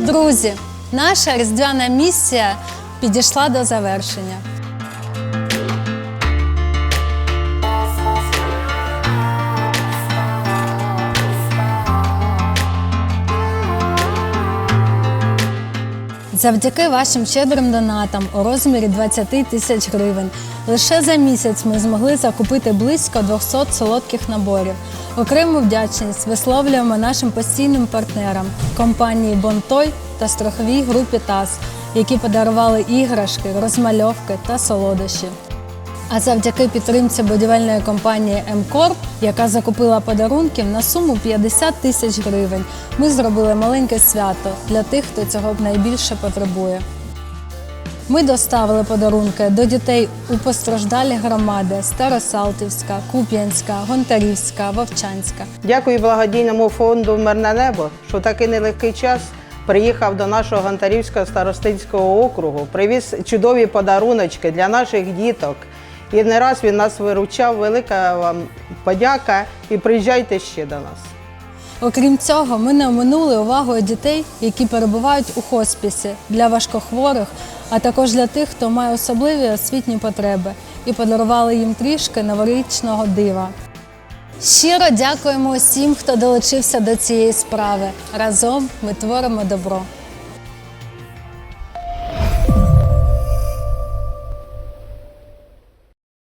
Друзі, наша різдвяна місія підійшла до завершення. Завдяки вашим щедрим донатам у розмірі 20 тисяч гривень лише за місяць ми змогли закупити близько 200 солодких наборів. Окрему вдячність висловлюємо нашим постійним партнерам компанії Бонтой та страховій групі ТАС, які подарували іграшки, розмальовки та солодощі. А завдяки підтримці будівельної компанії МКОР, яка закупила подарунків на суму 50 тисяч гривень, ми зробили маленьке свято для тих, хто цього найбільше потребує. Ми доставили подарунки до дітей у постраждалі громади Старосалтівська, Куп'янська, Гонтарівська, Вовчанська. Дякую благодійному фонду Мирне небо, що такий нелегкий час приїхав до нашого Гонтарівського старостинського округу, привіз чудові подаруночки для наших діток. І не раз він нас виручав. Велика вам подяка і приїжджайте ще до нас. Окрім цього, ми не оминули увагою дітей, які перебувають у хоспісі для важкохворих, а також для тих, хто має особливі освітні потреби, і подарували їм трішки новорічного дива. Щиро дякуємо усім, хто долучився до цієї справи. Разом ми творимо добро.